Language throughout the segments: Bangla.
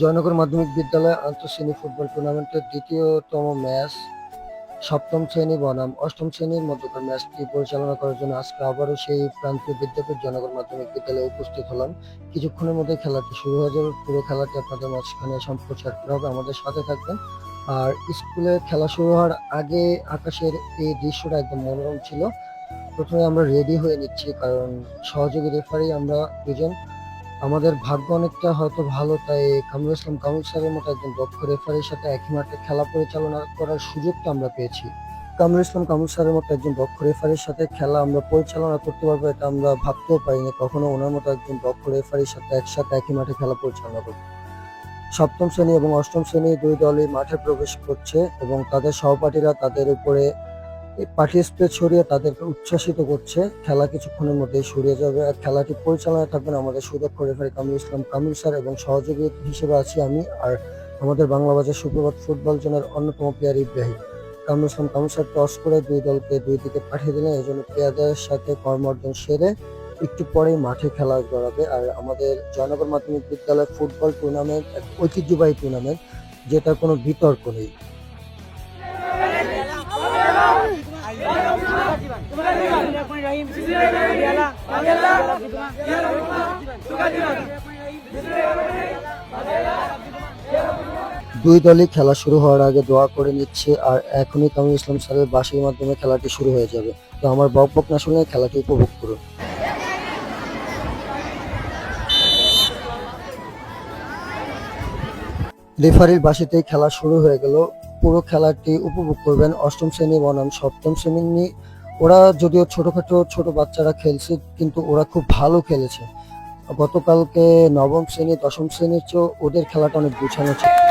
জয়নগর মাধ্যমিক বিদ্যালয় আন্তঃশ্রেণী ফুটবল টুর্নামেন্টের দ্বিতীয়তম ম্যাচ সপ্তম শ্রেণি বনাম। অষ্টম শ্রেণির মধ্যকার ম্যাচটি পরিচালনা করার জন্য আজকে আবারও সেই প্রান্তীয় বিদ্যাপীঠ জয়নগর মাধ্যমিক বিদ্যালয়ে উপস্থিত হলাম। কিছুক্ষণের মধ্যে খেলাটি শুরু হয়ে যাবে। পুরো খেলাটি আপনাদের মাঝখানে সম্প্রচার করা হবে। আমাদের সাথে থাকবেন। আর স্কুলে খেলা শুরু হওয়ার আগে আকাশের এই দৃশ্যটা একদম মনোরম ছিল। প্রথমে আমরা রেডি হয়ে নিচ্ছি, কারণ সহযোগী রেফারি আমরা দুজন। আমাদের ভাগ্য অনেকটা হয়তো ভালো, তাই কামরুল ইসলাম কামরুল স্যারের মতো একজন দক্ষ রেফারির সাথে একই মাঠে খেলা পরিচালনা করার সুযোগটা আমরা পেয়েছি। কামরুল ইসলাম কামরুল স্যারের মতো একজন দক্ষ রেফারির সাথে খেলা আমরা পরিচালনা করতে পারব এটা আমরা ভাবতেও পারিনি, কখনো ওনার মতো একজন দক্ষ রেফারির সাথে একসাথে একই মাঠে খেলা পরিচালনা করব। সপ্তম শ্রেণি এবং অষ্টম শ্রেণি দুই দলই মাঠে প্রবেশ করছে এবং তাদের সহপাঠীরা তাদের উপরে পার্টি স্প্রে ছড়িয়ে তাদেরকে উচ্ছ্বাসিত করছে। খেলা কিছুক্ষণের মধ্যেই সরিয়ে যাবে আর খেলাটি পরিচালনায় থাকবেন আমাদের সুদক্ষ রেফারি কামরুল ইসলাম। কামরুল স্যার এবং সহযোগী হিসেবে আছি আমি আর আমাদের বাংলা বাজার সুপ্রভাত ফুটবল জোনের অন্যতম player Ibrahim. Kamrul Islam, Kamrul sir toss করে দুই দলকে দুই দিকে পাঠিয়ে দিলেন। এই জন্য প্লেয়ারদের সাথে কর্মর্দন সেরে একটু পরেই মাঠে খেলা গড়াবে। আর আমাদের জয়নগর মাধ্যমিক বিদ্যালয় ফুটবল টুর্নামেন্ট এক ঐতিহ্যবাহী টুর্নামেন্ট যেটা কোনো বিতর্ক নেই। দুই দলই খেলা শুরু হওয়ার আগে দোয়া করে নিচ্ছে আর এখনই কামরুল ইসলাম স্যারের বাসির মাধ্যমে খেলাটি শুরু হয়ে যাবে। তো আমার বক বক না শুনে খেলাটি উপভোগ করুন। রেফারির বাসিতেই খেলা শুরু হয়ে গেল। পুরো খেলাটি উপভোগ করবেন অষ্টম শ্রেণি বনাম সপ্তম শ্রেণি ওরা যদিও ছোটোখাটো ছোট বাচ্চারা খেলছে, কিন্তু ওরা খুব ভালো খেলেছে। গতকালকে নবম শ্রেণি, দশম শ্রেণির চেয়েও ওদের খেলাটা অনেক গুছানো ছিল।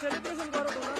सेलिब्रेशन करो तुम्हारा